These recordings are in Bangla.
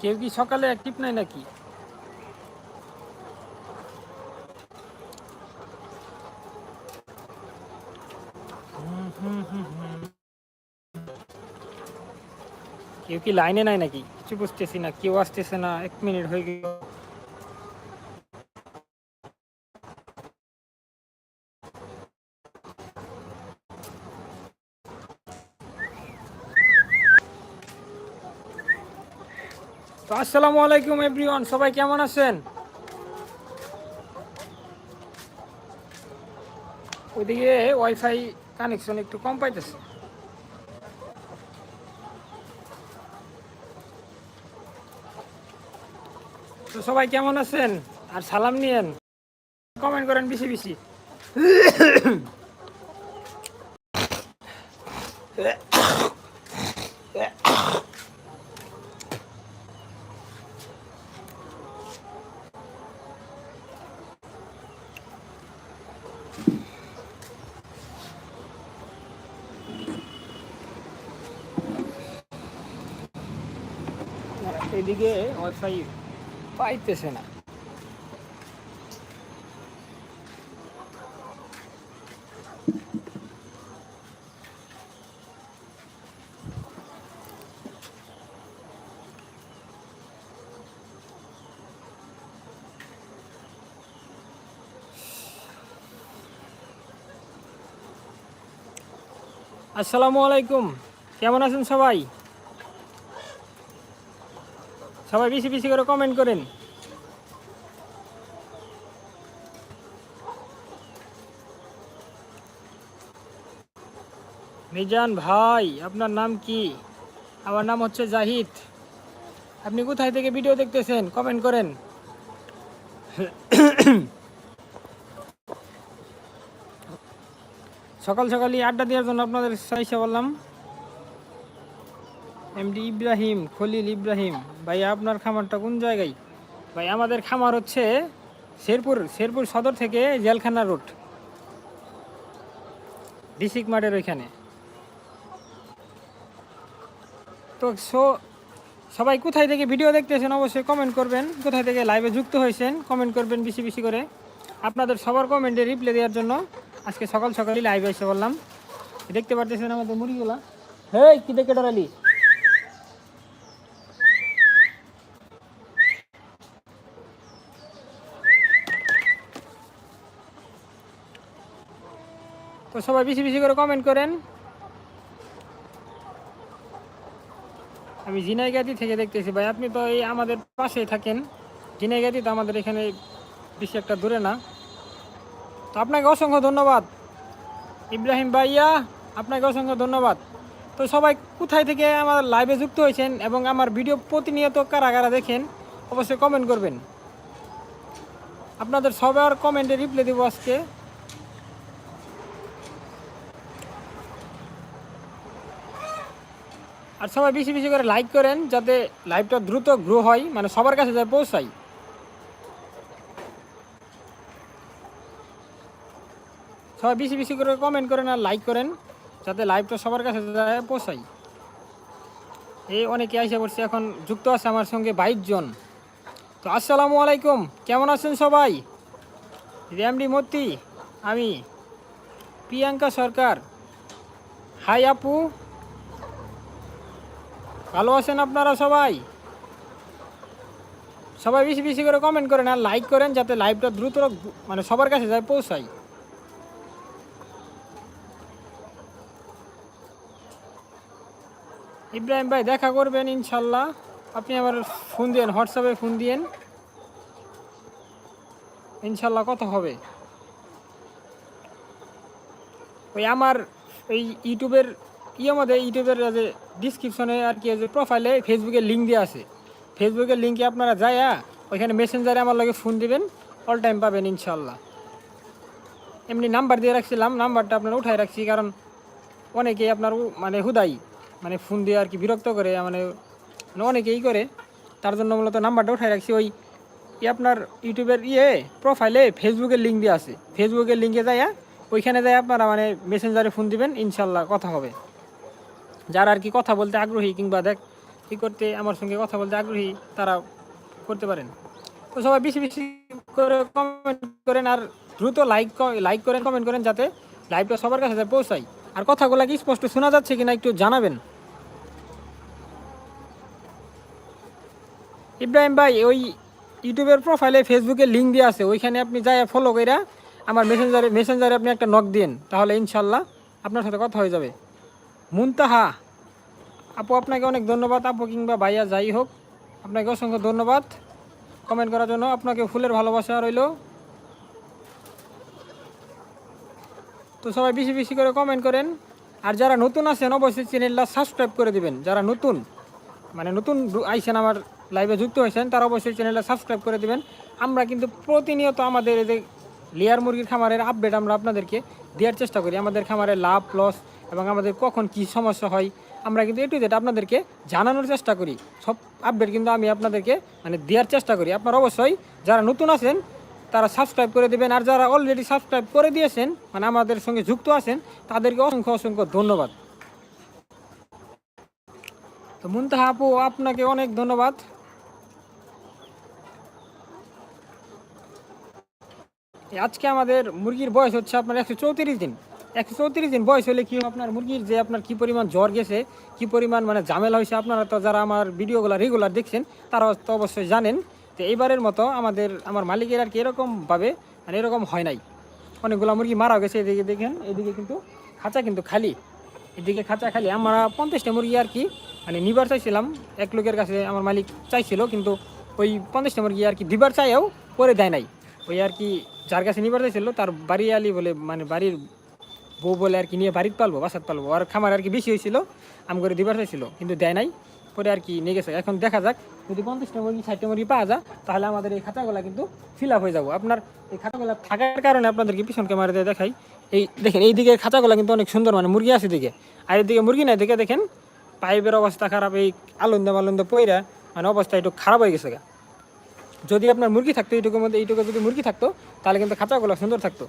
কেউ কি সকালে অ্যাক্টিভ নাই নাকি? কেউ কি লাইনে নাই নাকি? কিছু বুঝতেছি না, কেউ আসতেছে না, এক মিনিট হয়ে গেল। তো আসসালামু আলাইকুম এভরিওয়ান, সবাই কেমন আছেন? ওইদিকে ওয়াইফাই কানেকশন একটু কম পাইতেছে। তো সবাই কেমন আছেন? আর সালাম নিয়েন। কমেন্ট করেন বেশি বেশি। এদিকে ওয়াইফাই পাইতেছে না। আসসালামু আলাইকুম। কেমন আছেন সবাই? সবাই বেশি বেশি করে কমেন্ট করেন। মিজান ভাই, আপনার নাম কি? আমার নাম হচ্ছে জাহিদ। আপনি কোথায় থেকে ভিডিও দেখতেছেন? কমেন্ট করেন। সকাল সকালই আড্ডা দেওয়ার জন্য আপনাদের সাইসা বললাম এমডি ইব্রাহিম খলিল ইব্রাহিম ভাই, আপনার খামারটা কোন জায়গায়? ভাই, আমাদের খামার হচ্ছে শেরপুর শেরপুর সদর থেকে জেলখানা রোড। ডিসিক মাঠের ওইখানে। তো সো সবাই কোথায় থেকে ভিডিও দেখতেছেন অবশ্যই কমেন্ট করবেন। কোথায় থেকে লাইভে যুক্ত হয়েছেন কমেন্ট করবেন বেশি বেশি করে। আপনাদের সবার কমেন্টে রিপ্লাই দেওয়ার জন্য আজকে সকাল সকালই লাইভে এসে বললাম দেখতে পারতেছেন আমাদের মুরগিগুলা হেই, কি দেখে ডরালি তো সবাই বেশি বেশি করে কমেন্ট করেন। আমি জিনাইগাতি থেকে দেখতেছি ভাই, আপনি তো এই আমাদের পাশেই থাকেন। জিনাইগাতি তো আমাদের এখানে বেশি একটা দূরে না। তো আপনাকে অসংখ্য ধন্যবাদ। ইব্রাহিম ভাইয়া, আপনাকে অসংখ্য ধন্যবাদ। তো সবাই কোথায় থেকে আমার লাইভে যুক্ত হয়েছেন এবং আমার ভিডিও প্রতিনিয়ত কারা কারা দেখেন, অবশ্যই কমেন্ট করবেন। আপনাদের সবার কমেন্টে রিপ্লাই দেবো আজকে। আর সবাই বেশি বেশি করে লাইক করেন যাতে লাইভটা দ্রুত গ্রো হয় মানে সবার কাছে যায় পৌঁছায় সবাই বেশি বেশি করে কমেন্ট করেন আর লাইক করেন যাতে লাইভটা সবার কাছে যায় পৌঁছায় এই অনেকে আইসা পড়ছে, এখন যুক্ত আছে আমার সঙ্গে বাইশ জন। তো আসসালামু আলাইকুম, কেমন আছেন সবাই? র্যামডি মতি, আমি প্রিয়াঙ্কা সরকার। হাই আপু। ভালো আছেন আপনারা সবাই? সবাই বেশি বেশি করে কমেন্ট করেন আর লাইক করেন যাতে লাইভটা দ্রুত মানে সবার কাছে যায় পৌঁছায়। ইব্রাহিম ভাই, দেখা করবেন ইনশাল্লাহ। আপনি আবার ফোন দিয়েন হোয়াটসঅ্যাপে ফোন দিয়েন। ইনশাল্লাহ কত হবে। ওই আমার এই ইউটিউবের ইয়ের মধ্যে ইউটিউবের যে ডিসক্রিপশনে আর কি যে প্রোফাইলে ফেসবুকের লিঙ্ক দেওয়া আছে। ফেসবুকের লিঙ্কে আপনারা যায়া, ওইখানে মেসেঞ্জারে আমার লগে ফোন দিবেন অল টাইম পাবেন ইনশাল্লাহ এমনি নাম্বার দিয়ে রাখছিলাম নাম্বারটা আপনারা উঠাই রাখছি, কারণ অনেকেই আপনার মানে হুদাই মানে ফোন দিয়ে আর কি বিরক্ত করে মানে মানে অনেকেই করে। তার জন্য মূলত নাম্বারটা উঠাই রাখছি, ওই আপনার ইউটিউবের ইয়ে প্রোফাইলে ফেসবুকের লিঙ্ক দিয়ে আছে। ফেসবুকের লিঙ্কে যাইয়া ওইখানে যাই আপনারা মানে মেসেঞ্জারে ফোন দিবেন ইনশাল্লাহ কথা হবে। যারা আর কি কথা বলতে আগ্রহী কিংবা দেখ, কী করতে, আমার সঙ্গে কথা বলতে আগ্রহী তারা করতে পারেন। তো সবাই বেশি বেশি করে কমেন্ট করেন আর দ্রুত লাইক লাইক করেন কমেন্ট করেন যাতে লাইভটা সবার কাছে পৌঁছায়। আর কথাগুলো কি স্পষ্ট শোনা যাচ্ছে কিনা একটু জানাবেন। ইব্রাহিম ভাই, ওই ইউটিউবের প্রোফাইলে ফেসবুকে লিঙ্ক দিয়ে আছে, ওইখানে আপনি যাই ফলো কইরা আমার মেসেঞ্জারে মেসেঞ্জারে আপনি একটা নক দিন তাহলে ইনশাল্লাহ আপনার সাথে কথা হয়ে যাবে। মুনতাহা। আপু, আপনাকে অনেক ধন্যবাদ। আপু কিংবা ভাইয়া যাই হোক, আপনাকে অসংখ্য ধন্যবাদ। কমেন্ট করার জন্য আপনাকে ফুলের ভালোবাসা রইল। তো সবাই বেশি বেশি করে কমেন্ট করেন। আর যারা নতুন আছেন, অবশ্যই চ্যানেলটা সাবস্ক্রাইব করে দিবেন। যারা নতুন মানে নতুন আইসেন আমার লাইভে যুক্ত হয়েছেন, তারা অবশ্যই চ্যানেলটা সাবস্ক্রাইব করে দিবেন। আমরা কিন্তু প্রতিনিয়ত আমাদের এই যে লেয়ার মুরগির খামারের আপডেট আমরা আপনাদেরকে দেওয়ার চেষ্টা করি। আমাদের খামারে লাভ, লস এবং আমাদের কখন কি সমস্যা হয়, আমরা কিন্তু এটু যেটা আপনাদেরকে জানানোর চেষ্টা করি। সব আপডেট কিন্তু আমি আপনাদেরকে মানে দেওয়ার চেষ্টা করি। আপনারা অবশ্যই যারা নতুন আছেন, তারা সাবস্ক্রাইব করে দেবেন। আর যারা অলরেডি সাবস্ক্রাইব করে দিয়েছেন মানে আমাদের সঙ্গে যুক্ত আছেন, তাদেরকে অসংখ্য অসংখ্য ধন্যবাদ। তো মুনতাহা আপু, আপনাকে অনেক ধন্যবাদ। আজকে আমাদের মুরগির বয়স হচ্ছে আপনার একশো চৌত্রিশ দিন। একশো চৌত্রিশ দিন বয়স হলে কি আপনার মুরগির যে আপনার কি পরিমাণ জ্বর গেছে, কি পরিমাণ মানে ঝামেলা হয়েছে, আপনারা তো যারা আমার ভিডিওগুলো রেগুলার দেখছেন, তারা তো অবশ্যই জানেন তো এইবারের মতো আমাদের, আমার মালিকের আর কি এরকমভাবে মানে এরকম হয় নাই। অনেকগুলো মুরগি মারা গেছে এদিকে দেখেন, এদিকে কিন্তু খাঁচা কিন্তু খালি। এদিকে খাঁচা খালি। আমরা পঞ্চাশটা মুরগি আর কি মানে নিবার চাইছিলাম। এক লোকের কাছে আমার মালিক চাইছিল, কিন্তু ওই পঞ্চাশটা মুরগি আর কি দিবার চাইও পরে দেয় নাই। ওই আর কি যার কাছে নিবার চাইছিল, তার বাড়ি আলি বলে মানে বাড়ির বউ বলে আর কি নিয়ে বাড়িতে পালবো বাসাত পালবো। আর খামার আর কি বেশি হয়েছিল, আম করে দিবার চাইছিল, কিন্তু দেয় নাই। পরে আর কি নিয়ে গেছে। এখন দেখা যাক, যদি পঞ্চাশটা মুরগি, ষাটটা মুরগি পাওয়া যায়, তাহলে আমাদের এই খাতাগুলো কিন্তু ফিল আপ হয়ে যাব। আপনার এই খাতাগুলো থাকার কারণে আপনাদেরকে পিছন ক্যামেরা দিয়ে দেখাই। এই দেখেন, এই দিকে খাতাগুলো কিন্তু অনেক সুন্দর মানে মুরগি আছে দিকে আর এদিকে মুরগি নাই দিকে দেখেন, পাইপের অবস্থা খারাপ, এই আলন্দা মালন্দা পইরা মানে অবস্থা একটু খারাপ হয়ে গেছে গা। যদি আপনার মুরগি থাকতো, এইটুকুর মধ্যে এইটুকু যদি মুরগি থাকতো, তাহলে কিন্তু খাঁচাগুলো সুন্দর থাকতো।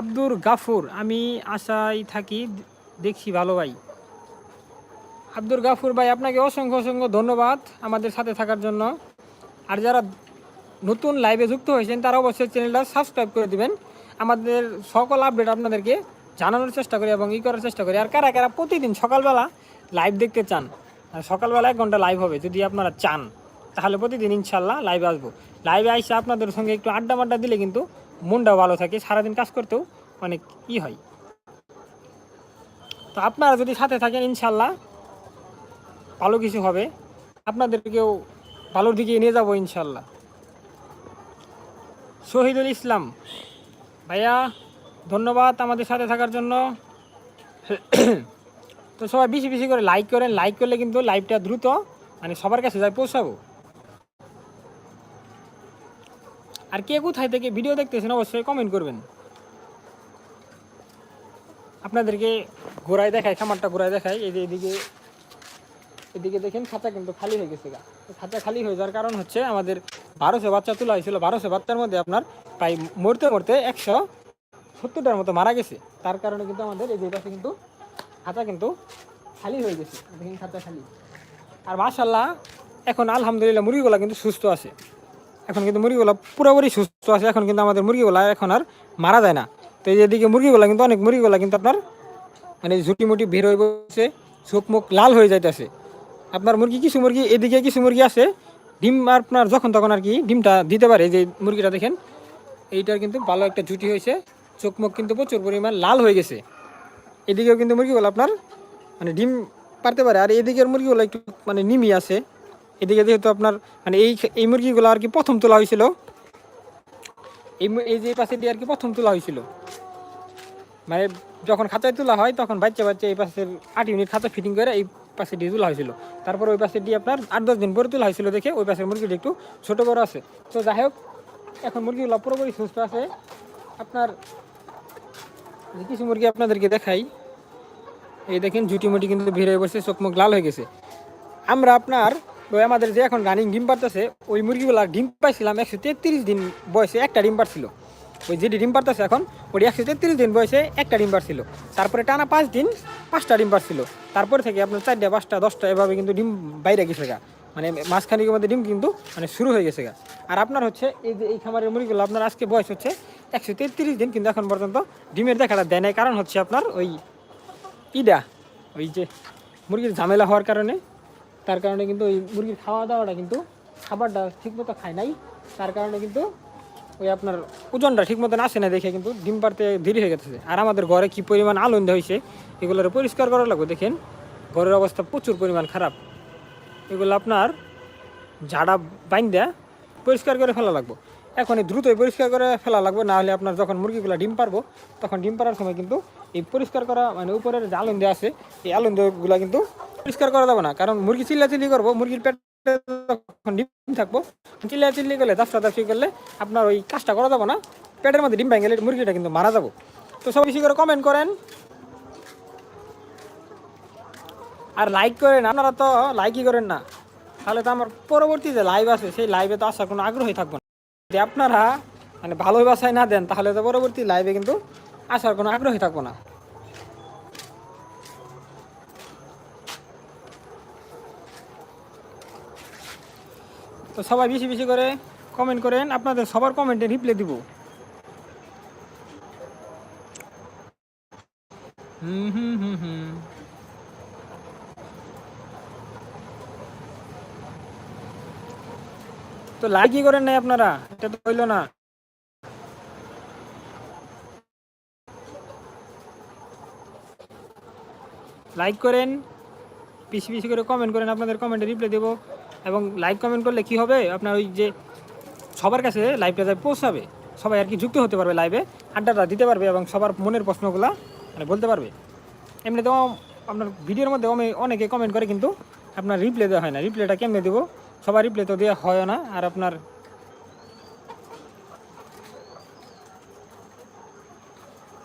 আব্দুর গাফুর, আমি আশায় থাকি দেখছি ভালো ভাই। আব্দুর গাফুর ভাই, আপনাকে অসংখ্য অসংখ্য ধন্যবাদ আমাদের সাথে থাকার জন্য। আর যারা নতুন লাইভে যুক্ত হয়েছেন, তারা অবশ্যই চ্যানেলটা সাবস্ক্রাইব করে দিবেন। আমাদের সকল আপডেট আপনাদেরকে জানানোর চেষ্টা করি এবং ই করার চেষ্টা করি। আর কারা কারা প্রতিদিন সকালবেলা লাইভ দেখতে চান সকালবেলা এক ঘণ্টা লাইভ হবে, যদি আপনারা চান। তাহলে প্রতিদিন ইনশাল্লাহ লাইভে আসব। লাইভে আইসে আপনাদের সঙ্গে একটু আড্ডা মাড্ডা দিলে কিন্তু মনটাও ভালো থাকে, সারাদিন কাজ করতেও অনেক ই হয়। তো আপনারা যদি সাথে থাকেন ইনশাল্লাহ ভালো কিছু হবে। আপনাদেরকেও ভালোর দিকে নিয়ে যাব ইনশাল্লাহ শহীদুল ইসলাম, ভাইয়া, ধন্যবাদ আমাদের সাথে থাকার জন্য। তো সবাই বেশি বেশি করে লাইক করেন। লাইক করলে কিন্তু লাইভটা দ্রুত মানে সবার কাছে যায় পৌঁছাবো। আর কে কোথায় থেকে ভিডিও দেখতেছেন অবশ্যই কমেন্ট করবেন। আপনাদেরকে ঘোরায় দেখায় খামারটা ঘোরায় দেখায় এই যে এদিকে এদিকে দেখেন খাঁচা কিন্তু খালি হয়ে গেছে গা। খাঁচা খালি হয়ে যাওয়ার কারণ হচ্ছে আমাদের বারোশো বাচ্চা তোলা হয়েছিল। বারোশো বাচ্চার মধ্যে আপনার প্রায় মরতে মরতে একশো সত্তরটার মতো মারা গেছে। তার কারণে কিন্তু আমাদের এই পাশে কিন্তু খাঁচা কিন্তু খালি হয়ে গেছে। দেখেন খাঁচা খালি। আর মাশাল্লাহ এখন আলহামদুলিল্লাহ মুরগিগুলা কিন্তু সুস্থ আছে। এখন কিন্তু মুরগিগুলা পুরোপুরি সুস্থ আছে, এখন কিন্তু আমাদের মুরগিগুলা এখন আর মারা যায় না। তো এই যেদিকে মুরগিগুলা কিন্তু অনেক মুরগিগুলা কিন্তু আপনার মানে ঝুটি মুটি বের হয়ে বসে চোখ মুখ লাল হয়ে যাইতেছে। আপনার মুরগি কিছু মুরগি, এদিকে কিছু মুরগি আছে, ডিম আপনার যখন তখন আর কি ডিমটা দিতে পারে যে মুরগিটা দেখেন, এইটার কিন্তু ভালো একটা জুটি হয়েছে, চোখ মুখ কিন্তু প্রচুর পরিমাণ লাল হয়ে গেছে। এদিকেও কিন্তু মুরগিগুলো আপনার মানে ডিম পারতে পারে, আর এদিকের মুরগিগুলো একটু মানে নিমি আছে। এদিকে যেহেতু আপনার মানে এই এই মুরগিগুলো আর কি প্রথম তোলা হয়েছিল। এই এই যে পাশে দিয়ে আর কি প্রথম তোলা হয়েছিল। মানে যখন খাঁচায় তোলা হয়, তখন বাচ্চা বাচ্চা এই পাশের আট ইউনিট খাঁচা ফিটিং করে এই পাশে দিয়ে তোলা হয়েছিল। তারপর ওই পাশে দিয়ে আপনার আট দশ দিন পরে তোলা হয়েছিল দেখে ওই পাশের মুরগিটা একটু ছোটো বড় আছে। তো যাই হোক, এখন মুরগিগুলো পুরোপুরি সুস্থ আছে। আপনার কিছু মুরগি আপনাদেরকে দেখাই, এই দেখেন জুটি মুটি কিন্তু ভিড় বসে, চোখ মুখ লাল হয়ে গেছে। আমরা আপনার ওই আমাদের যে এখন রানিং ডিম পারতেছে ওই মুরগিগুলা ডিম পাইছিলাম একশো তেত্রিশ দিন বয়সে একটা ডিম পারছিল ওই যেটি ডিম পারতেছে এখন ওই একশো তেত্রিশ দিন বয়সে একটা ডিম পারছিল তারপরে টানা পাঁচ দিন পাঁচটা ডিম পারছিল তারপরে থেকে আপনার চারটা, পাঁচটা, দশটা এভাবে কিন্তু ডিম বাইরে গেছে গা। মানে মাঝখানিকের মধ্যে ডিম কিন্তু মানে শুরু হয়ে গেছে গা। আর আপনার হচ্ছে এই যে এই খামারের মুরগিগুলো, আপনার আজকে বয়স হচ্ছে একশো তেত্রিশ দিন, কিন্তু এখন পর্যন্ত ডিমের দেখাটা দেয় নাই। কারণ হচ্ছে আপনার ওই ইডা, ওই যে মুরগির ঝামেলা হওয়ার কারণে তার কারণে কিন্তু ওই মুরগির খাওয়া দাওয়াটা কিন্তু খাবারটা ঠিকমতো খায় নাই। তার কারণে কিন্তু ওই আপনার ওজনটা ঠিক মতন আসে না দেখে কিন্তু ডিম পারতে দেরি হয়ে গেছে। আর আমাদের ঘরে কি পরিমাণ আনন্দ হয়েছে, এগুলোর পরিষ্কার করা লাগবে। দেখেন, ঘরের অবস্থা প্রচুর পরিমাণ খারাপ। এগুলো আপনার ঝাড়া বাইন্দা পরিষ্কার করে ফেলা লাগবে। এখন এই দ্রুতই পরিষ্কার করে ফেলা লাগবে, না হলে আপনার যখন মুরগিগুলো ডিম পারব তখন ডিম পারার সময় কিন্তু এই পরিষ্কার করা মানে উপরের যে আলন্দে আছে, এই আলন্দগুলো কিন্তু পরিষ্কার করা যাবে না। কারণ মুরগি চিল্লা চিল্লি করব, মুরগির পেটে ডিম থাকব চিল্লা চিল্লি করলে দাফটা দাফি করলে আপনার ওই কাজটা করা যাবে না। পেটের মধ্যে ডিম ভেঙে মুরগিটা কিন্তু মারা যাব। তো সব বেশি করে কমেন্ট করেন। আর লাইক করেন, আপনারা তো লাইকই করেন না। তাহলে তো আমার পরবর্তী যে লাইভ আছে, সেই লাইভে তো আসার কোনো আগ্রহই থাকবে না। যদি আপনারা মানে ভালোই বাসায় না দেন, তাহলে তো পরবর্তী লাইভে কিন্তু আসার কোনো আগ্রহই থাকব না। তো সবাই বেশি বেশি করে কমেন্ট করেন, আপনাদের সবার কমেন্টে রিপ্লাই দিব। হুম হুম হুম তো লাইকই করেন নাই আপনারা, এটা তো হইল না। লাইক করেন, বেশি বেশি করে কমেন্ট করেন, আপনাদের কমেন্টে রিপ্লাই দেবো। এবং লাইভ কমেন্ট করলে কি হবে? আপনার ওই যে সবার কাছে লাইভটা যায় পৌঁছাবে। সবাই আর কি যুক্ত হতে পারবে লাইভে আড্ডাটা দিতে পারবে এবং সবার মনের প্রশ্নগুলো মানে বলতে পারবে। এমনিতেও আপনার ভিডিওর মধ্যে আমি অনেকে কমেন্ট করে কিন্তু আপনার রিপ্লাই দেওয়া হয় না। রিপ্লাইটা কেমনে দেবো? সবার রিপ্লাই তো দেওয়া হয় না। আর আপনার